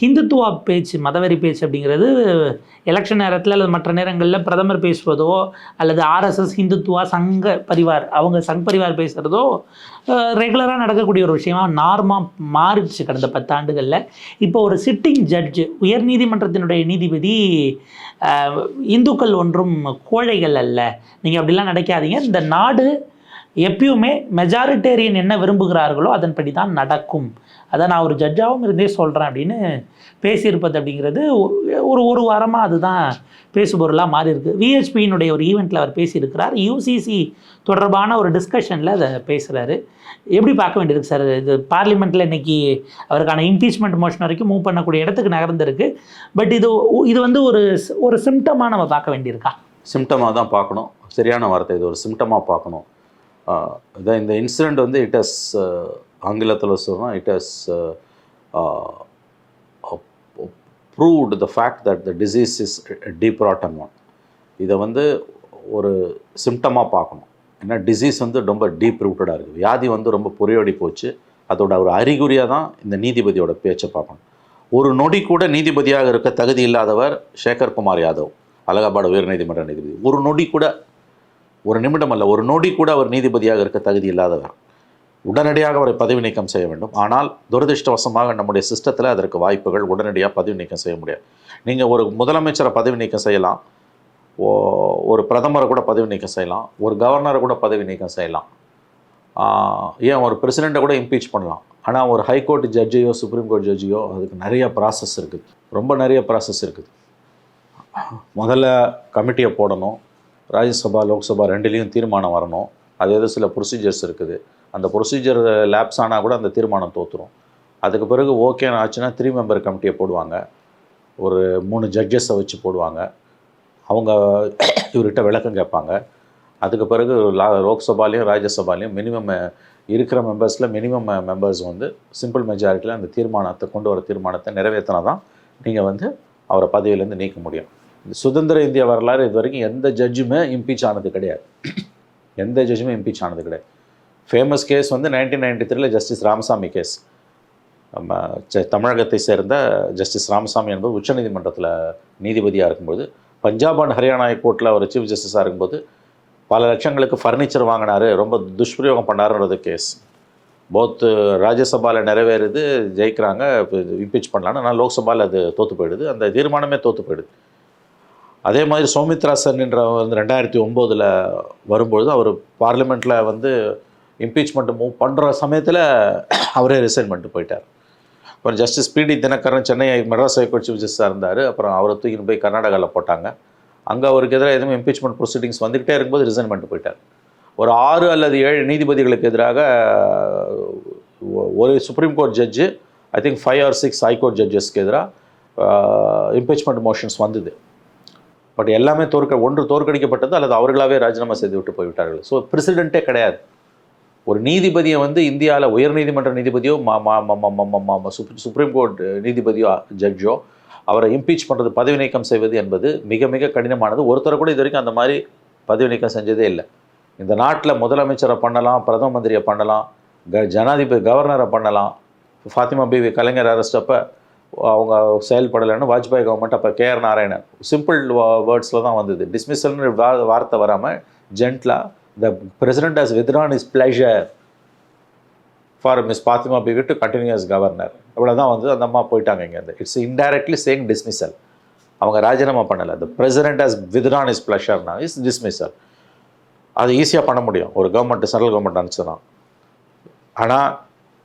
ஹிந்துத்துவா பேச்சு மதவெறி பேச்சு அப்படிங்கிறது எலெக்ஷன் நேரத்தில் அல்லது மற்ற நேரங்களில் பிரதமர் பேசுவதோ அல்லது ஆர்எஸ்எஸ் ஹிந்துத்துவா சங்க பரிவார் அவங்க சங் பரிவார் பேசுகிறதோ ரெகுலராக நடக்கக்கூடிய ஒரு விஷயமா நார்மாக மாறிடுச்சு கடந்த பத்தாண்டுகளில். இப்போ ஒரு சிட்டிங் ஜட்ஜு உயர்நீதிமன்றத்தினுடைய நீதிபதி இந்துக்கள் ஒன்றும் கோழைகள் அல்ல. நீங்கள் அப்படிலாம் நினைக்காதீங்க. இந்த நாடு எப்பயுமே மெஜாரிட்டேரியன் என்ன விரும்புகிறார்களோ அதன்படி தான் நடக்கும். அதை நான் ஒரு ஜட்ஜாகவும் இருந்தே சொல்கிறேன் அப்படின்னு பேசியிருப்பது அப்படிங்கிறது ஒரு ஒரு வாரமாக அதுதான் பேசுபொருளாக மாறி இருக்குது விஹெச்பியினுடைய ஒரு ஈவெண்ட்டில் அவர் பேசியிருக்கிறார். யூசிசி தொடர்பான ஒரு டிஸ்கஷனில் அதை பேசுகிறாரு எப்படி பார்க்க வேண்டியிருக்கு சார்? இது பார்லிமெண்ட்டில் இன்றைக்கி அவருக்கான இம்பீச்மெண்ட் மோஷன் வரைக்கும் மூவ் பண்ணக்கூடிய இடத்துக்கு நகர்ந்திருக்கு. பட் இது இது வந்து ஒரு ஒரு சிம்டமாக நம்ம பார்க்க வேண்டியிருக்கா? சிம்டமாக தான் பார்க்கணும். சரியான வார்த்தை. இது ஒரு சிம்டமாக பார்க்கணும். இதான் இந்த இன்சிடெண்ட் வந்து இட் ஹஸ் ஆங்கிலத்தில் சொல்லணும் it has proved the fact that the disease is deep rotten one இதை வந்து ஒரு சிம்டமாக பார்க்கணும். ஏன்னா டிசீஸ் வந்து ரொம்ப டீப் ரூட்டடாக இருக்குது வியாதி வந்து ரொம்ப புரியோடி போச்சு. அதோட ஒரு அறிகுறியாக தான் இந்த நீதிபதியோட பேச்சை பார்க்கணும். ஒரு நொடி கூட நீதிபதியாக இருக்க தகுதி இல்லாதவர் சேகர்குமார் யாதவ் அலகாபாத் உயர்நீதிமன்ற நீதிபதி. ஒரு நொடி கூட ஒரு நிமிடம் அல்ல ஒரு நொடி கூட அவர் நீதிபதியாக இருக்க தகுதி இல்லாதவர். உடனடியாக அவரை பதவி நீக்கம் செய்ய வேண்டும். ஆனால் துரதிர்ஷ்டவசமாக நம்முடைய சிஸ்டத்தில் அதற்கு வாய்ப்புகள் உடனடியாக பதவி நீக்கம் செய்ய முடியாது. நீங்கள் ஒரு முதலமைச்சரை பதவி நீக்கம் செய்யலாம். ஓ- ஒரு பிரதமரை கூட பதவி நீக்கம் செய்யலாம். ஒரு கவர்னரை கூட பதவி நீக்கம் செய்யலாம். ஏன் ஒரு பிரசிடெண்ட்டை கூட இம்பீச் பண்ணலாம். ஆனால் ஒரு ஹைகோர்ட் ஜட்ஜையோ சுப்ரீம் கோர்ட் ஜட்ஜையோ அதுக்கு நிறைய ப்ராசஸ் இருக்குது. ரொம்ப நிறைய ப்ராசஸ் இருக்குது. முதல்ல கமிட்டியை போடணும். ராஜ்யசபா லோக்சபா ரெண்டுலேயும் தீர்மானம் வரணும். அது எது சில ப்ரொசீஜர்ஸ் இருக்குது. அந்த ப்ரொசீஜர் லேப்ஸ் ஆனால் கூட அந்த தீர்மானம் தோற்றுரும் அதுக்கு பிறகு ஓகேன்னு ஆச்சுன்னா த்ரீ மெம்பர் கமிட்டியை போடுவாங்க. ஒரு மூணு ஜட்ஜஸை வச்சு போடுவாங்க. அவங்க இவர்கிட்ட விளக்கம் கேட்பாங்க. அதுக்கு பிறகு லா லோக்சபாலையும் ராஜ்யசபாலையும் மினிமம் இருக்கிற மெம்பர்ஸில் மினிமம் மெம்பர்ஸ் வந்து சிம்பிள் மெஜாரிட்டியில் அந்த தீர்மானத்தை கொண்டு வர தீர்மானத்தை நிறைவேற்றினா தான் நீங்கள் வந்து அவரை பதவியிலேருந்து நீக்க முடியும். சுதந்திர இந்திய வரலாறு இது வரைக்கும் எந்த ஜட்ஜுமே இம்பீச் ஆனது கிடையாது. எந்த ஜட்ஜுமே இம்பீச் ஆனது கிடையாது. ஃபேமஸ் கேஸ் வந்து நைன்டீன் நைன்டி த்ரீல ஜஸ்டிஸ் ராமசாமி கேஸ் நம்ம செ- தமிழகத்தை சேர்ந்த ஜஸ்டிஸ் ராமசாமி என்பது உச்சநீதிமன்றத்தில் நீதிபதியாக இருக்கும்போது பஞ்சாப் அண்ட் ஹரியானா ஹைகோர்ட்டில் ஒரு சீஃப் ஜஸ்டிஸாக இருக்கும்போது பல லட்சங்களுக்கு ஃபர்னிச்சர் வாங்கினாரு ரொம்ப துஷ்பிரயோகம் பண்ணாருன்றது கேஸ் போத்து ராஜ்யசபாவில் நிறைவேறுது ஜெயிக்கிறாங்க இம்பீச் பண்ணலான்னு ஆனால் லோக்சபாவில் அது தோற்று போயிடுது. அந்த தீர்மானமே தோற்று போயிடுது. அதே மாதிரி சௌமித்ரா சென் என்ற வந்து ரெண்டாயிரத்தி ஒம்போதில் வரும்பொழுது அவர் பார்லிமெண்ட்டில் வந்து இம்பீச்மெண்ட் மூவ் பண்ணுற சமயத்தில் அவரே ரிசைன் பண்ணிட்டு போயிட்டார். அப்புறம் justice PD Dinakaran Chennai Madras high court chief ஜஸ்டிஸாக இருந்தார். அப்புறம் அவரை தூக்கின்னு போய் கர்நாடகாவில் போட்டாங்க. அங்கே அவருக்கு எதிராக எதுவும் இம்பீச்மெண்ட் ப்ரொசீடிங்ஸ் வந்துக்கிட்டே இருக்கும்போது ரிசைன் பண்ணிட்டு போயிட்டார். ஒரு ஆறு அல்லது ஏழு நீதிபதிகளுக்கு எதிராக ஒ- ஒரு supreme court judge I think five or six high court ஜட்ஜஸ்க்கு எதிராக இம்பீச்மெண்ட் மோஷன்ஸ் வந்தது. பட் எல்லாமே தோற்க ஒன்று தோற்கடிக்கப்பட்டது அல்லது அவர்களாகவே ராஜினாமா செய்து விட்டு போய்விட்டார்கள். ஸோ பிரசிடெண்ட்டே கிடையாது. ஒரு நீதிபதியை வந்து இந்தியாவில் உயர்நீதிமன்ற நீதிபதியோ மா- மா- சுப்ரீம் கோர்ட் நீதிபதியோ ஜட்ஜோ அவரை இம்பீச் பண்ணுறது பதவி நீக்கம் செய்வது என்பது மிக மிக கடினமானது. ஒருத்தரை கூட இது வரைக்கும் அந்த மாதிரி பதவி நீக்கம் செஞ்சதே இல்லை. இந்த நாட்டில் முதலமைச்சரை பண்ணலாம் பிரதம மந்திரியை பண்ணலாம் க ஜனாதிபதி கவர்னரை பண்ணலாம். ஃபாத்திமா பிவி கலைஞர் அரெஸ்ட் அப்போ அவங்க செயல்படலைன்னு வாஜ்பாய் கவர்மெண்ட் அப்போ கேஆர் நாராயணன். சிம்பிள் வேர்ட்ஸில் தான் வந்தது. டிஸ்மிஸல்னு வா வார்த்தை வராமல் ஜென்ட்லாக the president has withdrawn is pleasure for Miss Fathima Beevi to continues governor இவ்வளோ தான் வந்து அந்த அம்மா போயிட்டாங்க இங்கேருந்து. இட்ஸ் இன்டைரக்ட்லி சேங் டிஸ்மிசல் அவங்க ராஜினாமா பண்ணலை. The president has withdrawn is பிளஷர்னா is dismissal. அது ஈஸியாக பண்ண முடியும். ஒரு கவர்மெண்ட் சென்ட்ரல் கவர்மெண்ட் நினச்சதுனா ஆனால்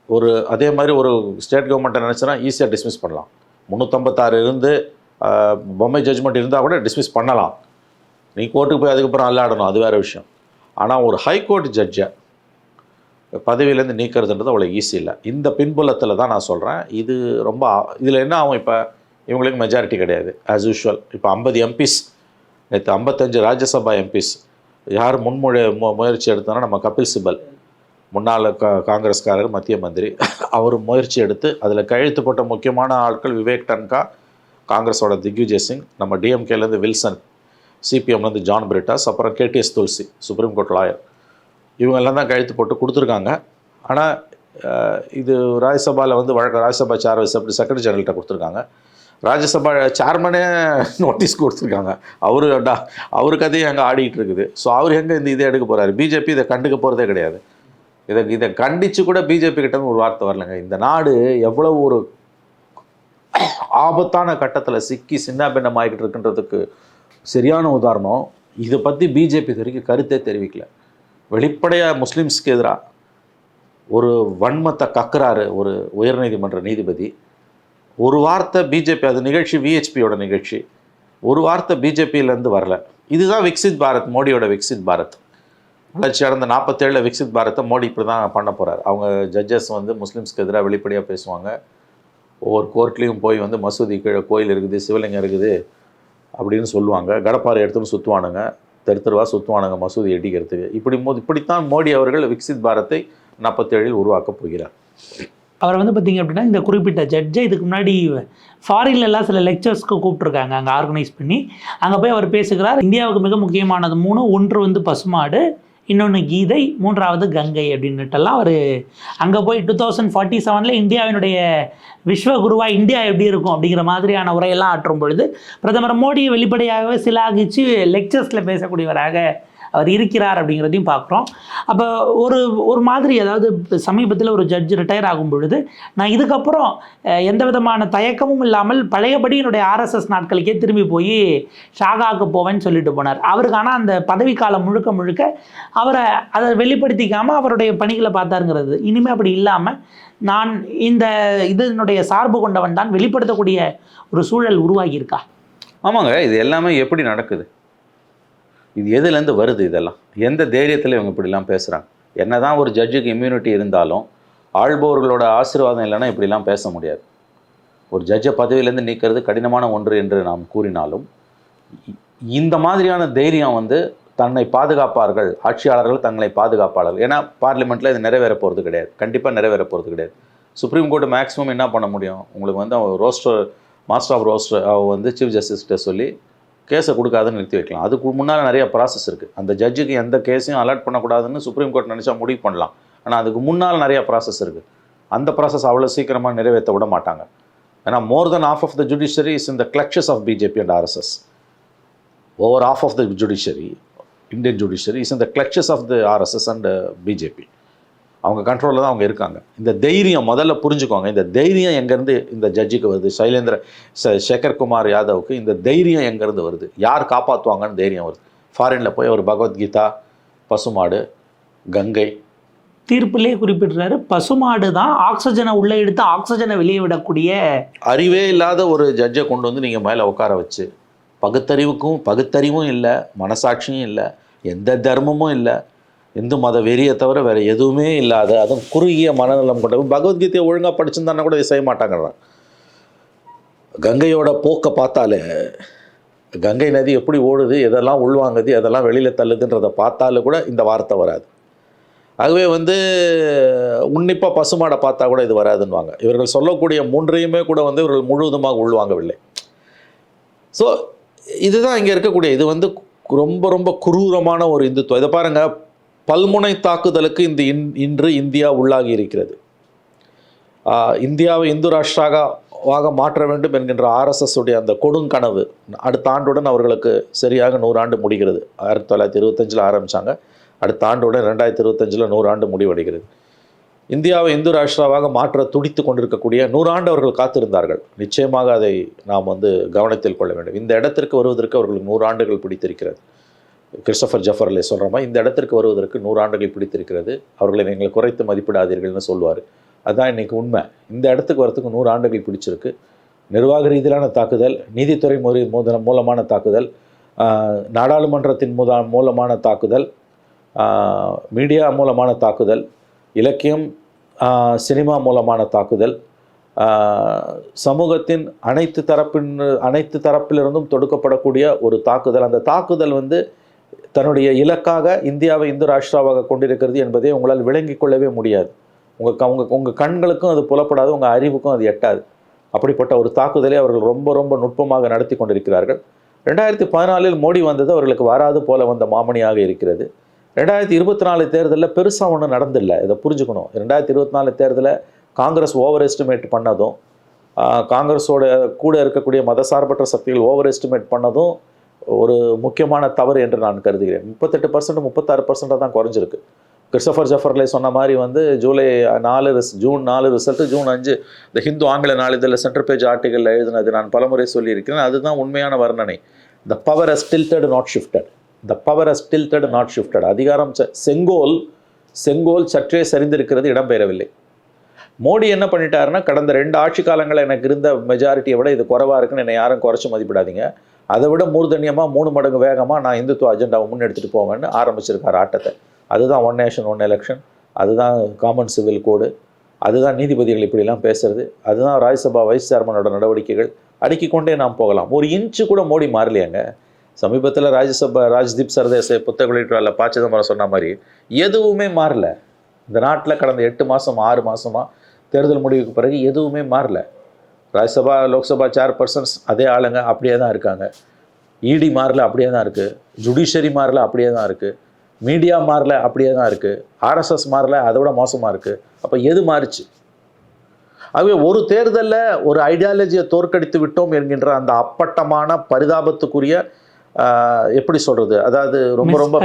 ஒரு அதே மாதிரி ஒரு ஸ்டேட் கவர்மெண்ட்டை நினச்சினா ஈஸியாக டிஸ்மிஸ் பண்ணலாம். முந்நூற்றம்பத்தாறு இருந்து பொம்மை ஜட்ஜ்மெண்ட் இருந்தால் கூட டிஸ்மிஸ் பண்ணலாம். நீ கோர்ட்டுக்கு போய் அதுக்கப்புறம் அல்லாடணும் அது வேறு விஷயம். ஆனால் ஒரு ஹைகோர்ட் ஜட்ஜை பதவியிலேருந்து நீக்கிறதுன்றது அவ்வளோ ஈஸி இல்லை. இந்த பின்புலத்தில் தான் நான் சொல்கிறேன் இது ரொம்ப இதில் என்ன ஆகும் இப்போ? இவங்களுக்கு மெஜாரிட்டி கிடையாது. ஆஸ் யூஷுவல் இப்போ ஐம்பது எம்பிஸ் நேற்று ஐம்பத்தஞ்சு ராஜ்யசபா எம்பிஸ் யார் முன்மொழி மு முயற்சி எடுத்தோன்னா நம்ம கபில் சிபல். முன்னாள் கா காங்கிரஸ்காரர் மத்திய மந்திரி அவர் முயற்சி எடுத்து அதில் கையெழுத்து போட்ட முக்கியமான ஆட்கள் விவேக் டன்கா காங்கிரஸோட திக்விஜய் சிங் நம்ம டிஎம்கேலேருந்து வில்சன் சிபிஎம்லேருந்து ஜான் பிரிட்டாஸ் அப்புறம் KTS Tulsi supreme court lawyer இவங்கெல்லாம் தான் கழுத்து போட்டு கொடுத்துருக்காங்க. ஆனால் இது ராஜ்யசபாவில் வந்து வழக்க ராஜ்யசபா சேர் அப்படி செக்ரட்டரி ஜெனரல்கிட்ட கொடுத்துருக்காங்க? ராஜ்யசபா சேர்மனே நோட்டீஸ் கொடுத்துருக்காங்க. அவரு டா கதையும் அங்கே ஆடிக்கிட்டு இருக்குது. ஸோ அவர் எங்கே இந்த இதை எடுக்க போகிறாரு பிஜேபி இதை கண்டுக்க போகிறதே கிடையாது. இதை இதை கண்டித்து கூட பிஜேபி கிட்ட ஒரு வார்த்தை வரலங்க. இந்த நாடு எவ்வளோ ஒரு ஆபத்தான கட்டத்தில் சிக்கி சின்ன பின்னமாகிக்கிட்டு இருக்குன்றதுக்கு சரியான உதாரணம். இதை பற்றி பிஜேபி இது வரைக்கும் கருத்தே தெரிவிக்கல. வெளிப்படையாக முஸ்லீம்ஸ்க்கு எதிராக ஒரு வன்மத்தை கக்குறாரு ஒரு உயர்நீதிமன்ற நீதிபதி. ஒரு வார்த்தை பிஜேபி அது நிகழ்ச்சி விஹெச்பியோட நிகழ்ச்சி. ஒரு வார்த்தை பிஜேபியிலேருந்து வரல. இதுதான் விக்சித் பாரத் மோடியோட விக்சித் பாரத். வளர்ச்சி அடைந்த நாற்பத்தேழில் விக்சித் பாரத்தை மோடி இப்படி தான் பண்ண போகிறார் அவங்க ஜட்ஜஸ் வந்து முஸ்லீம்ஸ்க்கு எதிராக வெளிப்படையாக பேசுவாங்க. ஒவ்வொரு கோர்ட்லேயும் போய் வந்து மசூதி கீழே கோயில் இருக்குது சிவலிங்கம் இருக்குது அப்படின்னு சொல்லுவாங்க. கடப்பாறை எடுத்துன்னு சுற்றுவானுங்க தெரு தெருவாக சுற்றுவானுங்க மசூதி இடிக்கிறதுக்கு இப்படி மோ இப்படித்தான் மோடி அவர்கள் விக்சித் பாரத்தை நாற்பத்தேழில் உருவாக்கப் போகிறார். அவர் வந்து பார்த்தீங்க அப்படின்னா இந்த குறிப்பிட்ட ஜட்ஜை இதுக்கு முன்னாடி ஃபாரின்லலாம் சில லெக்சர்ஸ்க்கு கூப்பிட்ருக்காங்க அங்கே ஆர்கனைஸ் பண்ணி அங்கே போய் அவர் பேசுகிறார். இந்தியாவுக்கு மிக முக்கியமானது மூணு ஒன்று வந்து பசுமாடு இன்னொன்று கீதை மூன்றாவது கங்கை அப்படின்னுட்டெல்லாம் அவர் அங்கே போய் டூ தௌசண்ட் ஃபார்ட்டி செவனில் இந்தியாவினுடைய விஸ்வகுருவா இந்தியா எப்படி இருக்கும் அப்படிங்கிற மாதிரியான உரையெல்லாம் ஆற்றும் பொழுது பிரதமர் மோடியை வெளிப்படையாகவே சிலாகிச்சு லெக்சர்ஸில் பேசக்கூடியவராக அவர் இருக்கிறார் அப்படிங்கிறதையும் பார்க்குறோம். அப்போ ஒரு ஒரு மாதிரி அதாவது சமீபத்தில் ஒரு ஜட்ஜ் ரிட்டையர் ஆகும் பொழுது நான் இதுக்கப்புறம் எந்த விதமான தயக்கமும் இல்லாமல் பழையபடி என்னுடைய ஆர்எஸ்எஸ் நாட்களுக்கே திரும்பி போய் ஷாகாவுக்கு போவேன்னு சொல்லிட்டு போனார். அவருக்கு ஆனால் அந்த பதவிக்காலம் முழுக்க முழுக்க அவரை அதை வெளிப்படுத்திக்காமல் அவருடைய பணிகளை பார்த்தாருங்கிறது. இனிமேல் அப்படி இல்லாமல் நான் இந்த இதனுடைய சார்பு கொண்டவன் தான் வெளிப்படுத்தக்கூடிய ஒரு சூழல் உருவாகியிருக்கா? ஆமாங்க இது எல்லாமே எப்படி நடக்குது? இது எதுலேருந்து வருது இதெல்லாம்? எந்த தைரியத்தில் இவங்க இப்படிலாம் பேசுகிறாங்க என்ன தான் ஒரு ஜட்ஜுக்கு இம்யூனிட்டி இருந்தாலும் ஆள்பவர்களோட ஆசீர்வாதம் இல்லைன்னா இப்படிலாம் பேச முடியாது. ஒரு ஜட்ஜை பதவியிலேருந்து நீக்கிறது கடினமான ஒன்று என்று நாம் கூறினாலும் இந்த மாதிரியான தைரியம் வந்து தன்னை பாதுகாப்பார்கள் ஆட்சியாளர்கள் தங்களை பாதுகாப்பாளர்கள் ஏன்னா பார்லிமெண்ட்டில் இது நிறைவேற போகிறது கிடையாது. கண்டிப்பாக நிறைவேற போகிறது கிடையாது. சுப்ரீம் கோர்ட்டு மேக்ஸிமம் என்ன பண்ண முடியும்? உங்களுக்கு வந்து ரோஸ்டர் மாஸ்டர் ஆஃப் ரோஸ்டர் வந்து சீஃப் ஜஸ்டிஸ்கிட்ட சொல்லி கேஸை கொடுக்காதுன்னு நிறுத்தி வைக்கலாம். அதுக்கு முன்னால் நிறைய ப்ராசஸ் இருக்குது அந்த ஜட்ஜுக்கு எந்த கேஸையும் அலர்ட் பண்ணக்கூடாதுன்னு சுப்ரீம் கோர்ட் நினச்சா முடிவு பண்ணலாம். ஆனால் அதுக்கு முன்னால் நிறைய ப்ராசஸ் இருக்குது அந்த ப்ராசஸ் அவ்வளோ சீக்கிரமாக நிறைவேற்ற விட மாட்டாங்க. ஏன்னா more than half of the judiciary is in the clutches of BJP and RSS over half of the judiciary Indian judiciary is in the clutches of the RSS and BJP அவங்க கண்ட்ரோலில் தான் அவங்க இருக்காங்க. இந்த தைரியம் முதல்ல புரிஞ்சுக்கோங்க. இந்த தைரியம் எங்கேருந்து இந்த ஜட்ஜுக்கு வருது? சைலேந்திர ச- சேகர் குமார் யாதவுக்கு இந்த தைரியம் எங்கேருந்து வருது? யார் காப்பாற்றுவாங்கன்னு தைரியம் வருது. ஃபாரினில் போய் அவர் பகவத்கீதா பசுமாடு கங்கை. தீர்ப்பிலே குறிப்பிடுறாரு. பசுமாடு தான் ஆக்சிஜனை உள்ளே எடுத்து ஆக்சிஜனை வெளியே விடக்கூடிய அறிவே இல்லாத ஒரு ஜட்ஜை கொண்டு வந்து நீங்கள் மேலே உட்கார வச்சு பகுத்தறிவுக்கும் பகுத்தறிவும் இல்லை மனசாட்சியும் இல்லை எந்த தர்மமும் இல்லை இந்து மத வெறியை தவிர வேறு எதுவுமே இல்லாத அதுவும் குறுகிய மனநலம் கொண்டவங்க பகவத்கீதையை ஒழுங்காக படிச்சிருந்தானா கூட இதை செய்ய மாட்டாங்கிறான் கங்கையோட போக்கை பார்த்தாலே கங்கை நதி எப்படி ஓடுது எதெல்லாம் உள்வாங்குது எதெல்லாம் வெளியில் தள்ளுதுன்றதை பார்த்தாலே கூட இந்த வார்த்தை வராது. ஆகவே வந்து உன்னிப்பாக பசுமாடை பார்த்தா கூட இது வராதுன்னுவாங்க. இவர்கள் சொல்லக்கூடிய மூன்றையுமே கூட வந்து இவர்கள் முழுவதுமாக உள்வாங்கவில்லை. ஸோ இதுதான் இங்கே இருக்கக்கூடிய இது வந்து ரொம்ப ரொம்ப குரூரமான ஒரு இந்துத்துவம். இதை பாருங்கள் பல்முனை தாக்குதலுக்கு இந்த இன் இன்று இந்தியா உள்ளாகி இருக்கிறது. இந்தியாவை இந்து ராஷ்டிராக மாற்ற வேண்டும் என்கின்ற ஆர்எஸ்எஸ் உடைய அந்த கொடுங்கனவு அடுத்த ஆண்டுடன் அவர்களுக்கு சரியாக நூறாண்டு முடிகிறது. ஆயிரத்தி தொள்ளாயிரத்தி இருபத்தஞ்சில் ஆரம்பித்தாங்க அடுத்த ஆண்டுடன் ரெண்டாயிரத்தி இருபத்தஞ்சில் நூறாண்டு முடிவடைகிறது. இந்தியாவை இந்து ராஷ்டிராவாக மாற்ற துடித்து கொண்டிருக்கக்கூடிய நூறாண்டு அவர்கள் காத்திருந்தார்கள். நிச்சயமாக அதை நாம் வந்து கவனத்தில் கொள்ள வேண்டும். இந்த இடத்திற்கு வருவதற்கு அவர்களுக்கு நூறாண்டுகள் பிடித்திருக்கிறது. கிறிஸ்டோஃபர் ஜஃபர்லே சொல்கிற மாதிரி இந்த இடத்திற்கு வருவதற்கு நூறாண்டுகள் பிடித்திருக்கிறது. அவர்களை நீங்கள் குறைத்து மதிப்பிடாதீர்கள்னு சொல்லுவார் அதுதான் இன்றைக்கி உண்மை. இந்த இடத்துக்கு வரத்துக்கு நூறு ஆண்டுகள் பிடிச்சிருக்கு. நிர்வாக ரீதியிலான தாக்குதல் நீதித்துறை முறை மூத மூலமான தாக்குதல் நாடாளுமன்றத்தின் மூத மூலமான தாக்குதல் மீடியா மூலமான தாக்குதல் இலக்கியம் சினிமா மூலமான தாக்குதல் சமூகத்தின் அனைத்து தரப்பின் அனைத்து தரப்பிலிருந்தும் தொடுக்கப்படக்கூடிய ஒரு தாக்குதல். அந்த தாக்குதல் வந்து தன்னுடைய இலக்காக இந்தியாவை இந்து ராஷ்டிராவாக கொண்டிருக்கிறது என்பதை உங்களால் விளங்கிக் கொள்ளவே முடியாது. உங்கள் க உங்கள் உங்கள் கண்களுக்கும் அது புலப்படாது உங்கள் அறிவுக்கும் அது எட்டாது. அப்படிப்பட்ட ஒரு தாக்குதலை அவர்கள் ரொம்ப ரொம்ப நுட்பமாக நடத்தி கொண்டிருக்கிறார்கள். ரெண்டாயிரத்தி பதினாலில் மோடி வந்தது அவர்களுக்கு வராது போல வந்த மாமணியாக இருக்கிறது. ரெண்டாயிரத்தி இருபத்தி நாலு தேர்தலில் பெருசாக ஒன்றும் நடந்தில்லை. இதை புரிஞ்சுக்கணும். ரெண்டாயிரத்தி இருபத்தி நாலு தேர்தலில் காங்கிரஸ் ஓவர் எஸ்டிமேட் பண்ணதும் காங்கிரஸோட கூட இருக்கக்கூடிய மதசார்பற்ற சக்திகள் ஓவர் எஸ்டிமேட் பண்ணதும் ஒரு முக்கியமான தவறு என்று நான் கருதுகிறேன். முப்பத்தெட்டு பர்சன்ட் முப்பத்தாறு பர்சன்ட்டாக தான் குறைஞ்சிருக்கு. கிறிஸ்டபர் ஜஃபர்லே சொன்ன மாதிரி வந்து ஜூலை நாலு ரிஸ் ஜூன் நாலு ரிசல்ட்டு ஜூன் அஞ்சு இந்த ஹிந்து ஆங்கில நாளிதழில் சென்டர் பேஜ் ஆர்டிகளில் எழுதினது நான் பலமுறை சொல்லியிருக்கிறேன். அதுதான் உண்மையான வர்ணனை. The power has tilted not shifted the power has tilted not shifted அதிகாரம் செங்கோல் செங்கோல் சற்றே சரிந்திருக்கிறது இடம்பெறவில்லை மோடி என்ன பண்ணிட்டாருன்னா கடந்த ரெண்டு ஆட்சி காலங்களில் எனக்கு இருந்த மெஜாரிட்டியை விட இது குறைவாக இருக்குன்னு என்னை யாரும் குறைச்சி மதிப்பிடாதீங்க. அதை விட மூர்தன்யமாக மூணு மடங்கு வேகமாக நான் இந்துத்துவ அஜெண்டாவை முன்னெடுத்துட்டு போவேன்னு ஆரம்பிச்சிருக்கார் ஆட்டத்தை. அதுதான் ஒன் நேஷன் ஒன் எலெக்ஷன் அதுதான் காமன் சிவில் கோடு அதுதான் நீதிபதிகள் இப்படிலாம் பேசுறது. அதுதான் ராஜ்யசபா வைஸ் சேர்மனோட நடவடிக்கைகள். அடுக்கி கொண்டே நாம் போகலாம். ஒரு இன்ச்சு கூட மோடி மாறலையாங்க. சமீபத்தில் ராஜ்யசபா ராஜ்தீப் சர்தேச புத்தக வெளியிட்டால ப. சிதம்பரம் சொன்ன மாதிரி எதுவுமே மாறல. இந்த நாட்டில் கடந்த எட்டு மாதம் ஆறு மாதமாக தேர்தல் முடிவுக்கு பிறகு எதுவுமே மாறல. ராஜ்யசபா லோக்சபா சேர்பர்சன்ஸ் அதே ஆளுங்க அப்படியே தான் இருக்காங்க. இடி மாறல அப்படியே தான் இருக்குது ஜுடிஷரி மாறல அப்படியே தான் இருக்குது மீடியா மாறல அப்படியே தான் இருக்குது ஆர்எஸ்எஸ் மாறல அதை விட மோசமாக இருக்குது அப்போ எது மாறுச்சு? ஆகவே ஒரு தேர்தலில் ஒரு ஐடியாலஜியை தோற்கடித்து விட்டோம் என்கின்ற அந்த அப்பட்டமான பரிதாபத்துக்குரிய எப்படி சொல்கிறது அதாவது ரொம்ப ரொம்ப.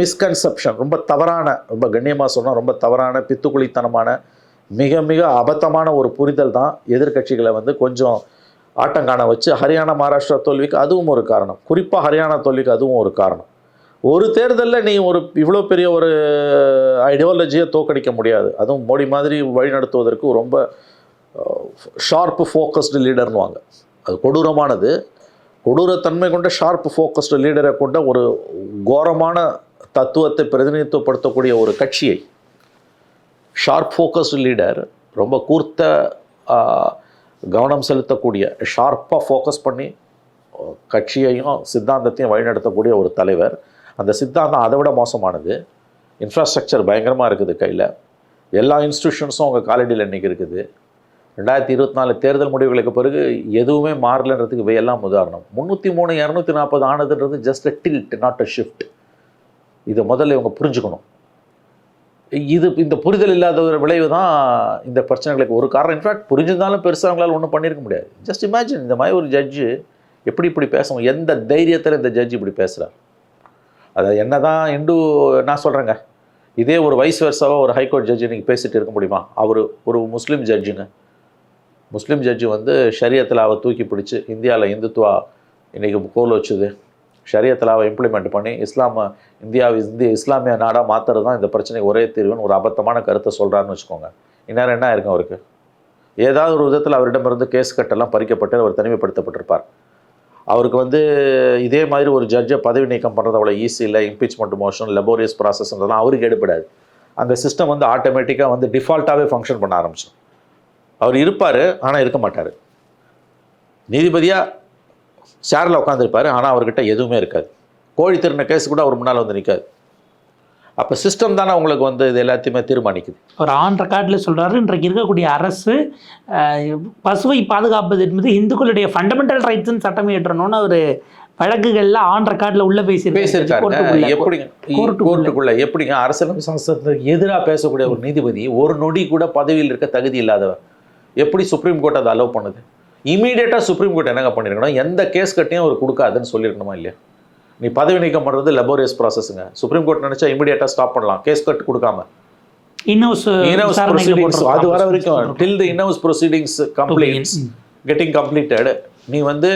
மிஸ்கன்செப்ஷன் ரொம்ப தவறான ரொம்ப கண்ணியமாக சொன்னால் ரொம்ப தவறான பித்துக்குளித்தனமான மிக மிக அபத்தமான ஒரு புரிதல் தான் எதிர்க்கட்சிகளை வந்து கொஞ்சம் ஆட்டங்காண வச்சு ஹரியானா மகாராஷ்டிரா தோல்விக்கு அதுவும் ஒரு காரணம். குறிப்பாக ஹரியானா தோல்விக்கு அதுவும் ஒரு காரணம். ஒரு தேர்தலில் நீ ஒரு இவ்வளோ பெரிய ஒரு ஐடியாலஜியை தோக்கடிக்க முடியாது. அதுவும் மோடி மாதிரி வழிநடத்துவதற்கு ரொம்ப ஷார்ப்பு ஃபோக்கஸ்டு லீடர்னுவாங்க அது கொடூரமானது. கொடூரத்தன்மை கொண்ட ஷார்ப் ஃபோக்கஸ்டு லீடரை கொண்ட ஒரு கோரமான தத்துவத்தை பிரதிநிதித்துவப்படுத்தக்கூடிய ஒரு கட்சியை ஷார்ப் ஃபோக்கஸ்டு லீடர் ரொம்ப கூர்த்த கவனம் செலுத்தக்கூடிய ஷார்ப்பாக ஃபோக்கஸ் பண்ணி கட்சியையும் சித்தாந்தத்தையும் வழிநடத்தக்கூடிய ஒரு தலைவர். அந்த சித்தாந்தம் அதை விட மோசமானது. இன்ஃப்ராஸ்ட்ரக்சர் பயங்கரமாக இருக்குது கையில். எல்லா இன்ஸ்டிடியூஷன்ஸும் அவங்க காலடியில் இன்றைக்கி இருக்குது. ரெண்டாயிரத்தி இருபத்தி நாலு தேர்தல் முடிவுகளுக்கு பிறகு எதுவுமே மாறலன்றதுக்கு இவையெல்லாம் உதாரணம். முந்நூற்றி மூணு இரநூத்தி நாற்பது ஆனதுன்றது just a tilt not a shift இதை முதல்ல இவங்க புரிஞ்சுக்கணும். இது இந்த புரிதல் இல்லாத ஒரு விளைவு தான் இந்த பிரச்சனைகளுக்கு ஒரு காரணம். இன்ஃபேக்ட் புரிஞ்சிருந்தாலும் பெருசாக அவங்களால ஒன்றும் பண்ணியிருக்க முடியாது. ஜஸ்ட் இமேஜின் இந்த மாதிரி ஒரு ஜட்ஜு எப்படி இப்படி பேசணும் எந்த தைரியத்தில் இந்த ஜட்ஜ் இப்படி பேசுகிறார் அதை என்ன தான் இண்டு நான் சொல்கிறேங்க இதே ஒரு வைஸ் வருஷாவாக ஒரு ஹைகோர்ட் ஜட்ஜ் இன்னைக்கு பேசிகிட்டு இருக்க முடியுமா? அவர் ஒரு முஸ்லீம் ஜட்ஜுங்க முஸ்லீம் ஜட்ஜு வந்து ஷரியத்தில் அவர் தூக்கி பிடிச்சி இந்தியாவில் இந்துத்துவா இன்றைக்கி கோல் வச்சுது. ஷரியத்தலாவை இம்ப்ளிமெண்ட் பண்ணி இஸ்லாம இந்தியாவை இந்திய இஸ்லாமிய நாடாக மாற்றுறது தான் இந்த பிரச்சனைக்கு ஒரே தீர்வுன்னு ஒரு அபத்தமான கருத்தை சொல்கிறாருன்னு வச்சுக்கோங்க. இந்நேரம் என்ன இருக்கும் அவருக்கு? ஏதாவது ஒரு விதத்தில் அவரிடமிருந்து கேஸ் கட்டெல்லாம் பறிக்கப்பட்டு அவர் தனிமைப்படுத்தப்பட்டிருப்பார். அவருக்கு வந்து இதே மாதிரி ஒரு ஜட்ஜை பதவி நீக்கம் பண்ணுறது அவ்வளோ ஈஸி இல்லை இம்பீச்மெண்ட் மோஷன் லெபோரியஸ் ப்ராசஸ்ன்றதெல்லாம் அவருக்கு எடுப்படாது அந்த சிஸ்டம் வந்து ஆட்டோமேட்டிக்காக வந்து டிஃபால்ட்டாகவே ஃபங்க்ஷன் பண்ண ஆரம்பிச்சிடும். அவர் இருப்பார் ஆனால் இருக்க மாட்டார். நீதிபதியாக சேரில் உட்காந்துருப்பார் ஆனால் அவர்கிட்ட எதுவுமே இருக்காது. கோழி திருந கேஸ் கூட அவர் முன்னால் வந்து நிற்காது அப்போ சிஸ்டம் தானே உங்களுக்கு வந்து இது எல்லாத்தையுமே தீர்மானிக்குது. அவர் ஆன் ரெக்கார்டில் சொல்றாரு இன்றைக்கு இருக்கக்கூடிய அரசு பசுவை பாதுகாப்பது என்பது இந்துக்களுடைய ஃபண்டமெண்டல் ரைட்ஸ்னு சட்டம் இயற்றணும்னு அவர் வழக்குகள்ல ஆன் ரெக்கார்டில் உள்ள பேசியிருக்காரு. பேசியிருக்காருங்க எப்படிங்க. கோர்ட்டுக்குள்ள எப்படிங்க அரசியலமைப்பு சாஸ்திரத்துக்கு எதிராக பேசக்கூடிய ஒரு நீதிபதி ஒரு நொடி கூட பதவியில் இருக்க தகுதி இல்லாதவர். எப்படி சுப்ரீம் கோர்ட் அதை அலோவ் பண்ணுது? இமீடியட்டாக சுப்ரீம் கோர்ட் என்னங்க பண்ணியிருக்கணும் எந்த கேஸ் கட்டையும் அவர் கொடுக்காதுன்னு சொல்லியிருக்கணுமா இல்லையா? நீ பதவி நீக்கம் பண்ணுறது லெபோரியஸ் ப்ராசஸுங்க சுப்ரீம் கோர்ட் நினச்சா இமீடியட்டாக ஸ்டாப் பண்ணலாம். கேஸ் கட் கொடுக்காம. இன்னுஸ் இனவுஸ் ப்ரொசீடிங்ஸ் அது வர வரைக்கும் till the in house proceedings completes getting completed நீ வந்து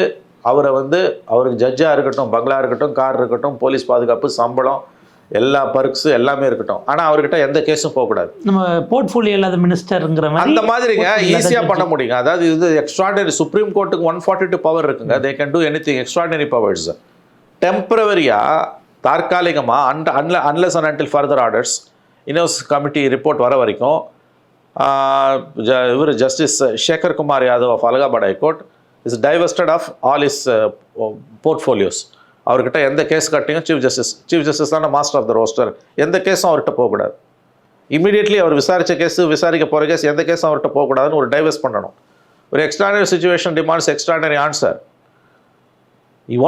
அவரை வந்து அவருக்கு ஜட்ஜாக இருக்கட்டும் பங்களா இருக்கட்டும் கார் இருக்கட்டும் போலீஸ் பாதுகாப்பு சம்பளம் எல்லா பர்க்ஸ் எல்லாமே இருக்கட்டும். ஆனால் அவர்கிட்ட எந்த கேஸும் போகக்கூடாது. நம்ம போர்ட்ஃபோலியோ இல்லாத மினிஸ்டர்ங்கிற மாதிரி அந்த மாதிரிங்க ஈஸியாக. பண்ண முடியுங்க. அதாவது இது எக்ஸ்ட்ராடனரி சுப்ரீம் கோர்ட்டுக்கு ஒன் ஃபார்ட்டி டூ பவர் இருக்குங்க. They can do anything extraordinary powers டெம்பரவரியாக தற்காலிகமாக and unless unless and until further orders in house committee report வர வரைக்கும் இவர் justice Shekhar Kumar Yadav of Allahabad high court is divested of all is portfolios அவர்கிட்ட எந்த case கட்டியும் chief justice chief justice தானே master of the roster எந்த கேஸும் அவர்கிட்ட போகக்கூடாது. இமீடியட்லி அவர் விசாரித்த கேஸு விசாரிக்க போகிற கேஸ் எந்த கேஸும் அவர்கிட்ட போகக்கூடாதுன்னு ஒரு டைவர்ஸ் பண்ணணும். ஒரு extraordinary situation demands extraordinary answer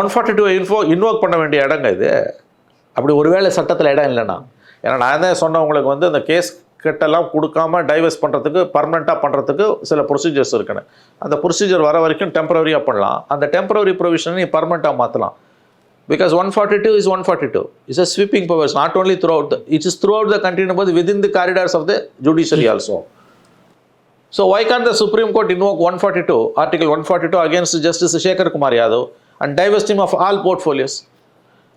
one forty two info invoke பண்ண வேண்டிய இடங்க இது. அப்படி ஒருவேளை சட்டத்தில் இடம் இல்லைன்னா. ஏன்னா நான் தான் சொன்னவங்களுக்கு உங்களுக்கு வந்து அந்த கேஸ் கட்டெல்லாம் கொடுக்காம டைவர்ஸ் பண்ணுறதுக்கு பர்மனெண்ட்டாக பண்ணுறதுக்கு சில ப்ரொசீஜர்ஸ் இருக்குன்னு அந்த ப்ரொசீஜர் வர வரைக்கும் டெம்பரவரியாக பண்ணலாம். அந்த டெம்பரவரி ப்ரொவிஷனை நீ பர்மனெண்ட்டாக மாற்றலாம் because one forty two is one forty two is a sweeping powers not only throughout it is throughout the country போது within the corridors of the judiciary also So why can't the Supreme Court invoke 142, Article 142 against Justice Shekhar Kumar Yadav and divest him of all portfolios?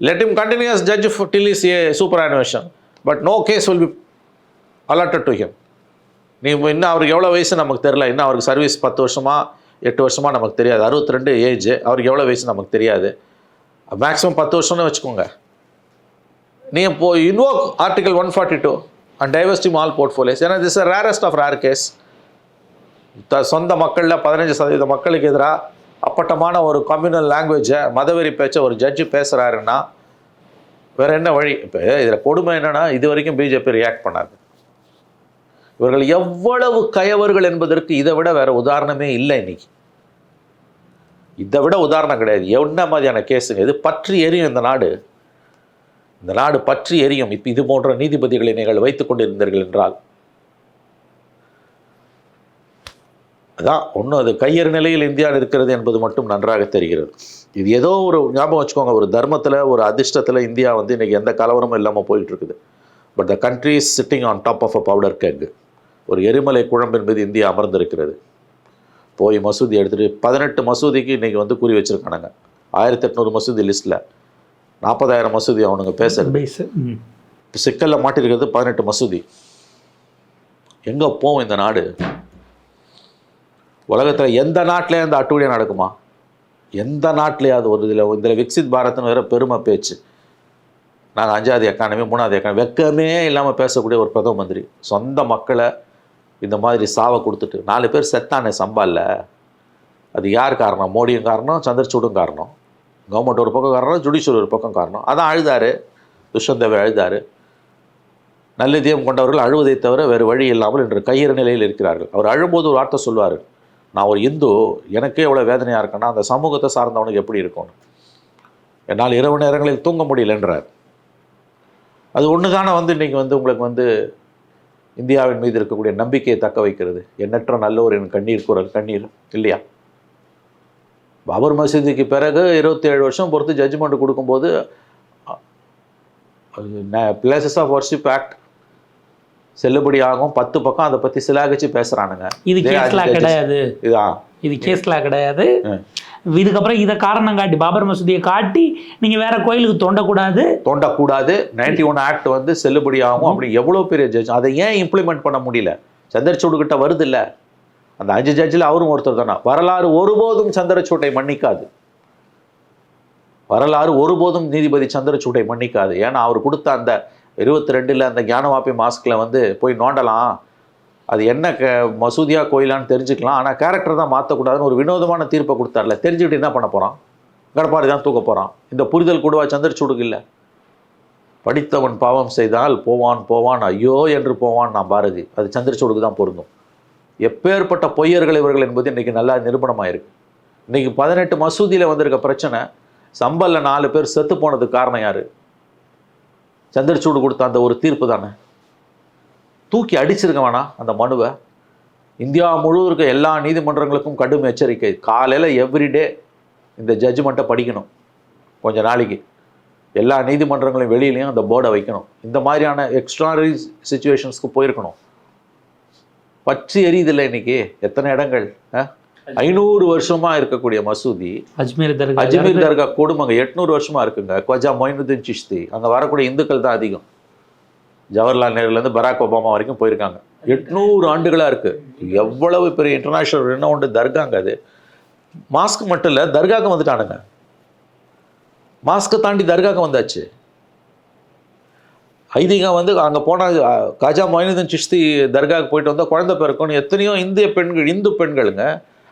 Let him continue as judge for, till his uh, superannuation, but no case will be allotted to him. நீ இன்னும் அவருக்கு எவ்வளோ வயசு நமக்கு தெரில இன்னும் அவருக்கு service பத்து வருஷமா எட்டு வருஷமா நமக்கு தெரியாது அறுபத்தி ரெண்டு ஏஜ் அவருக்கு எவ்வளோ வயசு நமக்கு தெரியாது மேக்ஸிமம் பத்து வருஷம்னு வச்சுக்கோங்க. நீங்கள் இப்போ invoke article one forty two and diversity mall portfolios ஏன்னா this rarest of rare case the சொந்த மக்களில் பதினஞ்சு சதவீத மக்களுக்கு எதிராக அப்பட்டமான ஒரு கம்யூனல் லாங்குவேஜை மதவெறி பேச்சை ஒரு ஜட்ஜு பேசுகிறாருன்னா வேறு என்ன வழி? இப்போ இதில் கொடுமை என்னன்னா இது வரைக்கும் பிஜேபி ரியாக்ட் பண்ணாது. இவர்கள் எவ்வளவு கயவர்கள் என்பதற்கு இதை விட வேறு உதாரணமே இல்லை இன்னைக்கு. இதை விட உதாரணம் கிடையாது. என்ன மாதிரியான கேஸுங்க இது? பற்றி எரியும் இந்த நாடு. இந்த நாடு பற்றி எரியும். இப்போ இது போன்ற நீதிபதிகளை நீங்கள் வைத்துக் கொண்டிருந்தீர்கள் என்றால். அதான் ஒன்றும் அது கையறு நிலையில் இந்தியா இருக்கிறது என்பது மட்டும் நன்றாக தெரிகிறது. இது ஏதோ ஒரு ஞாபகம் வச்சுக்கோங்க. ஒரு தர்மத்தில் ஒரு அதிர்ஷ்டத்தில் இந்தியா வந்து இன்றைக்கி எந்த கலவரமும் இல்லாமல் போயிட்டு இருக்குது but the country is sitting on top of a powder keg ஒரு எரிமலை குழம்பின் மீது இந்தியா அமர்ந்திருக்கிறது. போய் மசூதி எடுத்துகிட்டு பதினெட்டு மசூதிக்கு இன்றைக்கி வந்து குறி வச்சுருக்கானுங்க. ஆயிரத்தி எட்நூறு மசூதி லிஸ்ட்டில் நாற்பதாயிரம் மசூதி அவனுங்க இப்போ சிக்கலில் மாட்டிருக்கிறது பதினெட்டு மசூதி. எங்கே போகும் இந்த நாடு? உலகத்தில் எந்த நாட்டிலே அந்த அட்டூழியம் நடக்குமா? எந்த நாட்டிலேயாவது ஒரு இதில் இதில் விக்சித் பாரத்னு வேற பெருமை பேச்சு. நாங்கள் அஞ்சாவது எக்கானமி மூணாவது எக்கானமி வெக்கமே இல்லாமல் பேசக்கூடிய ஒரு பிரதம மந்திரி. சொந்த மக்களை இந்த மாதிரி சாவை கொடுத்துட்டு நாலு பேர் செத்தானே சம்பாலில். அது யார் காரணம்? மோடியும் காரணம் சந்திரசூடும் காரணம். கவர்மெண்ட் ஒரு பக்கம் காரணம் ஜுடிஷியல் ஒரு பக்கம் காரணம். அதான் அழுதாரு. துஷ்யந்த் தேவை அழுதாரு. கொண்டவர்கள் அழுவதை தவிர வேறு வழி இல்லாமல் இன்று கையிற நிலையில் இருக்கிறார்கள். அவர் அழும்போது ஒரு வார்த்தை சொல்வார் நான் ஒரு இந்து எனக்கே எவ்வளோ வேதனையாக இருக்குன்னா அந்த சமூகத்தை சார்ந்தவனுக்கு எப்படி இருக்கும்னு என்னால் இரவு நேரங்களில் தூங்க முடியலன்றார். அது ஒன்று தானே வந்து இன்றைக்கி வந்து உங்களுக்கு வந்து இந்தியாவின் மீது இருக்கக்கூடிய நம்பிக்கையை தக்க வைக்கிறது. எண்ணற்ற நல்லோரின் கண்ணீர் குரல் கண்ணீர் இல்லையா? பாபர் மசூதிக்கு பிறகு இருபத்தேழு வருஷம் பொறுத்து ஜட்ஜ்மெண்ட் கொடுக்கும்போது பிளேசஸ் ஆஃப் வர்ஷிப் ஆக்ட் செல்லுபடி ஆகும். பத்து பக்கம் அதை பற்றி சிலாகிச்சு பேசுகிறானுங்க இது கேஸ்லாம் கிடையாது. இதான் இது கேஸ்லாம் கிடையாது. இதுக்கப்புறம் இதை காரணம் காட்டி பாபர் மசூதியை காட்டி நீங்கள் வேற கோயிலுக்கு தோண்டக்கூடாது. தோண்டக்கூடாது. நைன்டி ஒன் ஆக்ட் வந்து செல்லுபடி ஆகும் அப்படி எவ்வளோ பெரிய ஜட்ஜ் அதை ஏன் இம்ப்ளிமெண்ட் பண்ண முடியல? சந்திரச்சூடு கிட்ட வருது இல்லை அந்த அஞ்சு ஜட்ஜில் அவரும் ஒருத்தர் தானே? வரலாறு ஒருபோதும் சந்திரச்சூட்டை மன்னிக்காது. வரலாறு ஒருபோதும் நீதிபதி சந்திரசூட்டை மன்னிக்காது. ஏன்னா அவர் கொடுத்த அந்த இருபத்தி ரெண்டில் அந்த ஞானவாப்பி மாஸ்கில் வந்து போய் நோண்டலாம். அது என்ன க மசூதியா கோயிலான்னு தெரிஞ்சுக்கலாம். ஆனால் கேரக்டர் தான் மாற்றக்கூடாதுன்னு ஒரு வினோதமான தீர்ப்பை கொடுத்தார்ல. தெரிஞ்சுக்கிட்டு என்ன பண்ண போகிறான் கடப்பாடி தான் தூக்க போகிறான் இந்த புரிதல் கூடவா சந்திரச்சூடுக்கு இல்லை. படித்தவன் பாவம் செய்தால் போவான் போவான் ஐயோ என்று போவான் நான் பாரதி. அது சந்திரச்சூடுக்கு தான் பொருந்தும். எப்பேற்பட்ட பொய்யர்கள் இவர்கள் என்பது இன்றைக்கி நல்லா நிரூபணமாயிருக்கு. இன்றைக்கி பதினெட்டு மசூதியில் வந்திருக்க பிரச்சனை சம்பல்ல நாலு பேர் செத்து போனதுக்கு காரணம் யார்? சந்திரச்சூடு கொடுத்த அந்த ஒரு தீர்ப்பு தானே? தூக்கி அடிச்சிருக்க வேணாம் அந்த மனுவை? இந்தியா முழுவதும் இருக்க எல்லா நீதிமன்றங்களுக்கும் கடும் எச்சரிக்கை. காலையில் எவ்ரிடே இந்த ஜட்ஜ்மெண்ட்டை படிக்கணும். கொஞ்ச நாளைக்கு. எல்லா நீதிமன்றங்களையும் வெளியிலையும் அந்த போர்டை வைக்கணும். இந்த மாதிரியான எக்ஸ்ட்ரானரி சுச்சுவேஷன்ஸ்க்கு போயிருக்கணும். பற்றி எரியுதில்லை இன்னைக்கு. எத்தனை இடங்கள்? ஐநூறு வருஷமா இருக்கக்கூடிய மசூதி. அஜ்மீர் தர்கா. அஜ்மீர் தர்கா கொடுமங்க. எட்நூறு வருஷமா இருக்குங்க. குவஜா மொயினுddin சிஷ்தி. அங்கே வரக்கூடிய இந்துக்கள் தான் அதிகம். ஜவஹர்லால் நேருலேருந்து பராக் ஒபாமா வரைக்கும் போயிருக்காங்க. எட்நூறு ஆண்டுகளாக இருக்கு. எவ்வளவு பெரிய இன்டர்நேஷ்னல் ரெனவுண்டு தர்காங்க அது. மாஸ்க் மட்டும் இல்லை தர்காக்கு வந்துட்டானுங்க. மாஸ்க்கை தாண்டி தர்காக்கு வந்தாச்சு. ஐதீகம் வந்து அங்கே போனால் காஜா மொயினுddin சிஷ்தி தர்காவுக்கு போயிட்டு வந்தால் குழந்தை பிறக்கும்னு எத்தனையோ இந்திய பெண்கள் இந்து பெண்களுங்க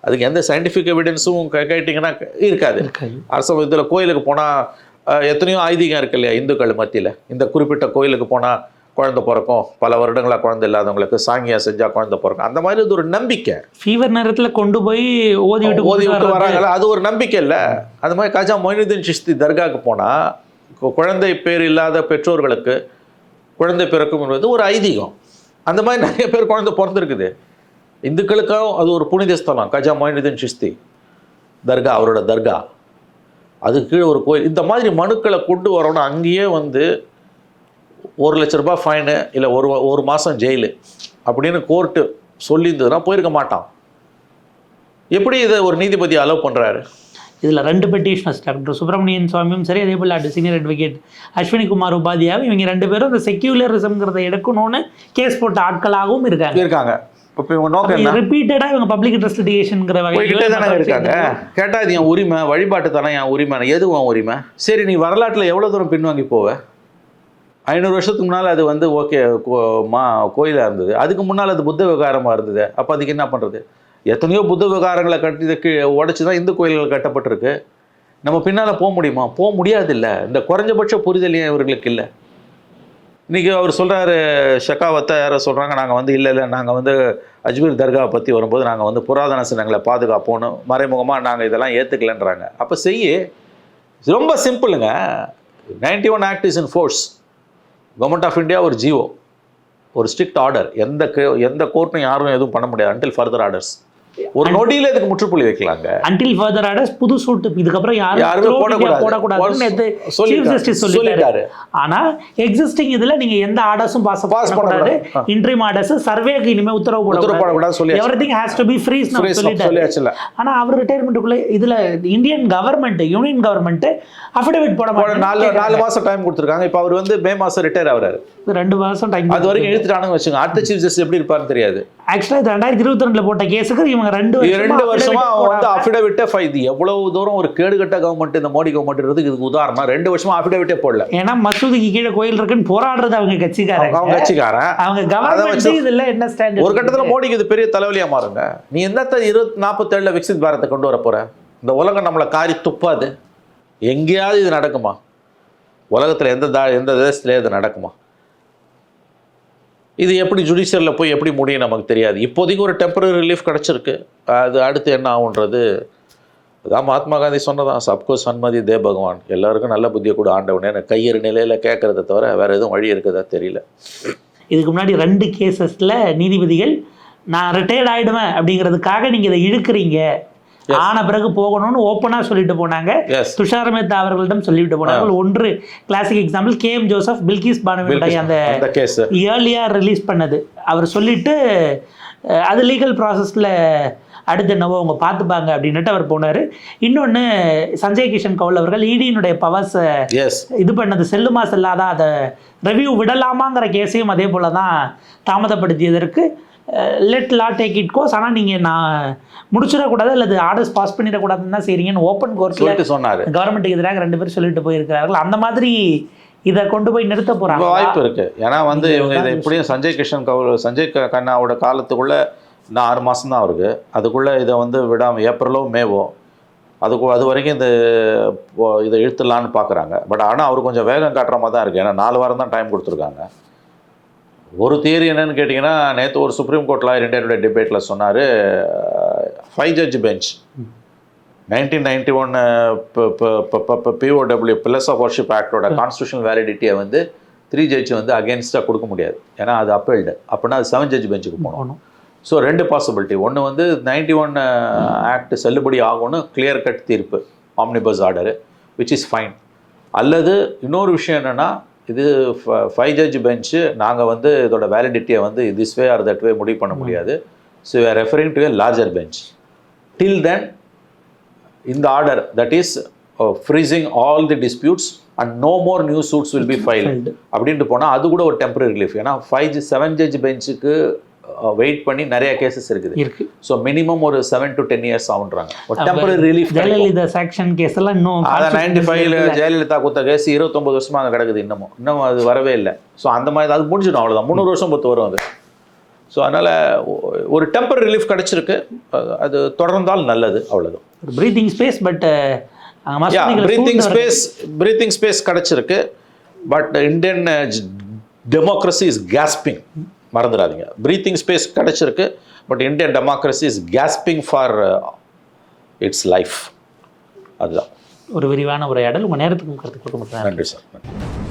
அதுக்கு எந்த சயின்டிஃபிக் எவிடன்ஸும் கேட்டிங்கன்னா இருக்காது. இருக்காது. அரசு இதில் கோயிலுக்கு போனால் எத்தனையோ ஐதீகம் இருக்கு இல்லையா இந்துக்கள் மத்தியில். இந்த குறிப்பிட்ட கோயிலுக்கு போனால் குழந்தை பிறக்கும். பல வருடங்களா குழந்தை இல்லாதவங்களுக்கு சாங்கியா செஞ்சா குழந்தை பிறக்கும். அந்த மாதிரி இது ஒரு நம்பிக்கை. ஃபீவர் நேரத்துல கொண்டு போய் ஓதி விட்டு ஓதி விட்டு. வராங்கல்ல அது ஒரு நம்பிக்கை இல்லை. அது மாதிரி காஜா மொயினுதீன் சிஸ்தி தர்காவுக்கு போனால் குழந்தை பேர் இல்லாத பெற்றோர்களுக்கு குழந்தை பிறக்கும் என்பது ஒரு ஐதீகம். அந்த மாதிரி நிறைய பேர் குழந்தை பிறந்திருக்குது. இந்துக்களுக்கும் அது ஒரு புனித ஸ்தலம் கஜா மொயினுதீன் சிஸ்தி தர்கா அவரோட தர்கா. அது கீழே ஒரு கோயில். இந்த மாதிரி மனுக்களை கொண்டு வரணும். அங்கேயே வந்து ஒரு லட்ச ரூபாய் ஃபைனு இல்லை ஒரு ஒரு மாதம் ஜெயிலு அப்படின்னு கோர்ட்டு சொல்லியிருந்ததுன்னா போயிருக்க மாட்டான். எப்படி இதை ஒரு நீதிபதி அலோவ் பண்ணுறாரு இதுல ரெண்டு பெட்டிஷனர்ஸ் டாக்டர் சுப்பிரமணியன் சுவாமியும் சரி அதே போல சீனியர் அட்வொகேட் அஸ்வினி குமார் உபாத்யாவும் இவங்க ரெண்டு பேரும் இந்த செக்யூலரிசம்ங்கிறத எடுக்கணும்னு கேஸ் போட்ட ஆட்களாகவும் இருக்காங்க. இருக்காங்க. இப்போ இவங்க நோக்கம் இவங்க பப்ளிக் இன்ட்ரெஸ்ட் லிட்டிகேஷன்ங்கிற தானே இருக்காங்க. கேட்டா இது என் உரிமை வழிபாட்டு தானே என் உரிமை எது உன் உரிமை? சரி நீ வரலாற்றில் எவ்வளோ தூரம் பின்வாங்கி போவ? ஐநூறு வருஷத்துக்கு முன்னால் அது வந்து ஓகே மா கோயிலாக இருந்தது. அதுக்கு முன்னால் அது புத்த விவகாரமாக இருந்தது. அப்போ அதுக்கு என்ன பண்ணுறது எத்தனையோ புத்த விவகாரங்களை கட்டி உடச்சி தான் இந்து கோயில்கள் கட்டப்பட்டிருக்கு. நம்ம பின்னால் போக முடியுமா? போக முடியாதில்ல. இந்த குறைஞ்சபட்ச புரிதல் ஏன் இவர்களுக்கு இல்லை? இன்றைக்கி அவர் சொல்கிறாரு ஷெக்காவத்தை யாரோ சொல்கிறாங்க நாங்கள் வந்து இல்லை இல்லை நாங்கள் வந்து அஜ்மீர் தர்காவை பற்றி வரும்போது நாங்கள் வந்து புராதன சின்னங்களை பாதுகாப்போன்னு மறைமுகமாக நாங்கள் இதெல்லாம் ஏற்றுக்கலன்றாங்க அப்போ செய்ய. ரொம்ப சிம்பிளுங்க. Ninety one act is in force government of India ஒரு ஜிஓ ஒரு ஸ்ட்ரிக்ட் ஆர்டர் எந்த எந்த கோர்ட்டும் யாரும் எதுவும் பண்ண முடியாது அன்டில் ஃபர்தர் ஆர்டர்ஸ் ஒரு நொடியில் இதுக்கு முற்றுப்புள்ளி வைக்கலாங்க அன்டில் ஃபர்தர் ஆர்டர்ஸ் புது சூட்டு இதுக்கப்புறம் யாரும் போடக்கூடாது. போடக்கூடாதுன்னு சீஃப். ஜஸ்டிஸ் சொல்லிட்டாரு. ஆனா எக்ஸிஸ்டிங் இதுல நீங்க எந்த ஆர்டர்ஸும் பாஸ் பண்ணக்கூடாது பண்ணக்கூடாது. இன்ட்ரீம் ஆர்டர்ஸ் சர்வேக்கு இனிமே உத்தரவு உத்தரவு போடக்கூடாது சொல்லியாச்சு. Everything has to be freeze சொல்லிட்டாரு. ஆனா அவர் ரிட்டையர்மெண்ட்டுக்குள்ள இதுல Indian government union government affidavit போட போன நாலு நாலு மாட்டாங்க மாதம் டைம் கொடுத்துருக்காங்க இப்போ அவர் வந்து மே மாதம் ரிட்டையர் ஆகுறாரு ரெண்டு மாசம் டைம் அது வரைக்கும் இழுத்துட்டானுங்க வச்சுங்க அடுத்த சீஃப் ஜஸ்டிஸ் எப்படி இருப்பாருன்னு தெரியாது ஆக்சுவலா இது ரெண்டாயிரத்தி இருபத்தி ரெண்டுல போட்ட கேஸுக்கு இவங்க ரெண்டு ரெண்டு வருஷமா அவன் வந்து அஃபிடவிட்டே இது எவ்வளவு தூரம் ஒரு கேடுகட்ட கவர்மெண்ட் இந்த மோடி கவர்மெண்ட்ன்றதுக்கு இதுக்கு உதாரணம். ரெண்டு வருஷமா அஃபிடவிட்டே போடல. ஏன்னா மசூதிக்கு கீழே கோயில் இருக்குன்னு போராடுறது அவங்க கட்சிக்காரங்க. அவங்க கட்சிக்காரன். அவங்க கவர்மெண்ட் இதுல என்ன ஸ்டாண்டர்ட் ஒரு கட்டத்துல மோடிக்கு இது பெரிய தலைவலியா மாறுங்க. நீ என்னத்த இருபத்தி நாற்பத்தேழுல விக்சித் பாரத்தை கொண்டு வர போற? இந்த உலகம் நம்மளை காரி துப்பாது. எங்கேயாவது இது நடக்குமா? உலகத்துல எந்த தா எந்த தேசத்துல இது நடக்குமா? இது எப்படி ஜுடிஷியரில் போய் எப்படி முடியும் நமக்கு தெரியாது. இப்போதைக்கு ஒரு டெம்பரரி ரிலீஃப் கிடச்சிருக்கு. அது அடுத்து என்ன ஆகுன்றது அதான் மகாத்மா காந்தி சொன்னதான் சப்கோ சன்மதி தே பகவான். எல்லாருக்கும் நல்ல புத்தியை கூட ஆண்டவனே எனக்கு கையறு நிலையில் கேட்குறத தவிர வேறு எதுவும் வழி இருக்குதா தெரியல. இதுக்கு முன்னாடி ரெண்டு கேசஸில் நீதிபதிகள் நான் ரிட்டையர்ட் ஆகிடுவேன் அப்படிங்கிறதுக்காக நீங்கள் இதை இழுக்கிறீங்க. ஆன பிறகு போகணும்னு ஓப்பனா சொல்லிட்டு போனாங்க. துஷார் மேத்தா அவர்களிடம் சொல்லிட்டு போனார்கள் ஒன்று classic example K M Joseph Bilkis பானுவினுடைய அந்த இயர்லியாக ரிலீஸ் பண்ணது. அவர் சொல்லிட்டு அது லீகல் ப்ராசஸில் அடுத்து என்னவோ அவங்க பார்த்துப்பாங்க அப்படின்னுட்டு அவர் போனார். இன்னொன்று சஞ்சய் கிஷன் கவுல் அவர்கள் இடியினுடைய பவர்ஸை எஸ் இது பண்ணது. செல்லுமா செல்லாதா அதை ரிவ்யூ விடலாமாங்கிற கேஸையும் அதே போல தான் தாமதப்படுத்தியதற்கு let law take it course ஆனால் நீங்கள் நான் முடிச்சிடக்கூடாது அல்லது ஆர்டர்ஸ் பாஸ் பண்ணிடக்கூடாதுன்னு தான் செய்றீங்கன்னு ஓப்பன் கோர்ட்டில் சொன்னாரு. கவர்மெண்ட்டுக்கு எதிராக ரெண்டு பேரும் சொல்லிட்டு போயிருக்கிறார்கள். அந்த மாதிரி இதை கொண்டு போய் நிறுத்த போகிறாங்க வாய்ப்பு இருக்கு. ஏன்னா வந்து இவங்க இதை எப்படியும் சஞ்சய் கிஷன் கவுல் சஞ்சய் கண்ணாவோட காலத்துக்குள்ள இன்னும் ஆறு மாதம் தான் இருக்கு. அதுக்குள்ள இதை வந்து விடாம ஏப்ரலோ மேவோ அதுக்கு அது வரைக்கும் இந்த இதை இழுத்துடலான்னு பார்க்குறாங்க பட் ஆனால் அவர் கொஞ்சம் வேகம் காட்டுற மாதிரி தான் இருக்குது ஏன்னா நாலு வாரம் தான் டைம் கொடுத்துருக்காங்க. ஒரு தியரி என்னன்னு கேட்டிங்கன்னா நேற்று ஒரு சுப்ரீம் கோர்ட் லாயர் இந்தியனுடைய டிபேட்டில் சொன்னார் five judge bench nineteen ninety one POW pillars of worship ஆக்டோட constitutional வேலிடிட்டியை வந்து த்ரீ ஜட்ஜ் வந்து அகேன்ஸ்டாக கொடுக்க முடியாது. ஏன்னா அது அப்பீல்டு அப்படின்னா அது செவன் ஜட்ஜ் பெஞ்சுக்கு போகணும். போகணும். ஸோ ரெண்டு பாசிபிலிட்டி ஒன்று வந்து நைன்டி ஒன் ஆக்ட் செல்லுபடி ஆகும்னு கிளியர் கட் தீர்ப்பு. Omnibus order which is fine அல்லது இன்னொரு விஷயம் என்னென்னா இது ஃபைவ் ஜட்ஜ் பெஞ்சு நாங்கள் வந்து இதோட வேலிடிட்டியை வந்து this way or that way முடிவு பண்ண முடியாது. So are referring to a larger bench till then இந்த order that is freezing all the disputes and no more new suits will be file Filed. அப்படின்ட்டு போனால் அது கூட ஒரு டெம்பரரி ரிலீஃப் ஏன்னா ஃபைவ் ஜி செவன் ஜட்ஜ் பெஞ்சுக்கு வெயிட் பண்ணி நிறைய கேசஸ் இருக்குது. இருக்கு. ஸோ மினிமம் ஒரு செவன் டு டென் இயர்ஸ் ஆகுன்றாங்க. ஒரு temporary relief Jayalalithaa section case எல்லாம் இன்னும் அதான் நைன்டி ஃபைவ்ல ஜெயலலிதா கொடுத்த கேஸ் இருபத்தொம்பது வருஷமா அங்கே கிடக்குது இன்னமும். இன்னும் அது வரவே இல்லை. ஸோ அந்த மாதிரி அது முடிஞ்சிடும் அவ்வளோதான் முந்நூறு வருஷம் பத்து வரும் அது. ஸோ அதனால் ஒரு டெம்பரரி ரிலீஃப் கிடச்சிருக்கு. அது- தொடர்ந்தால் நல்லது அவ்வளோதான் breathing space but breathing space breathing space கிடச்சிருக்கு. But Indian democracy is gasping மறந்துடாதீங்க. ப்ரீத்திங் ஸ்பேஸ் கிடைச்சிருக்கு but Indian democracy is gasping for its life அதுதான். ஒரு விரிவான உரையாடல். உங்கள் நேரத்துக்கும் கருத்து கொடுக்க நன்றி சார். நன்றி.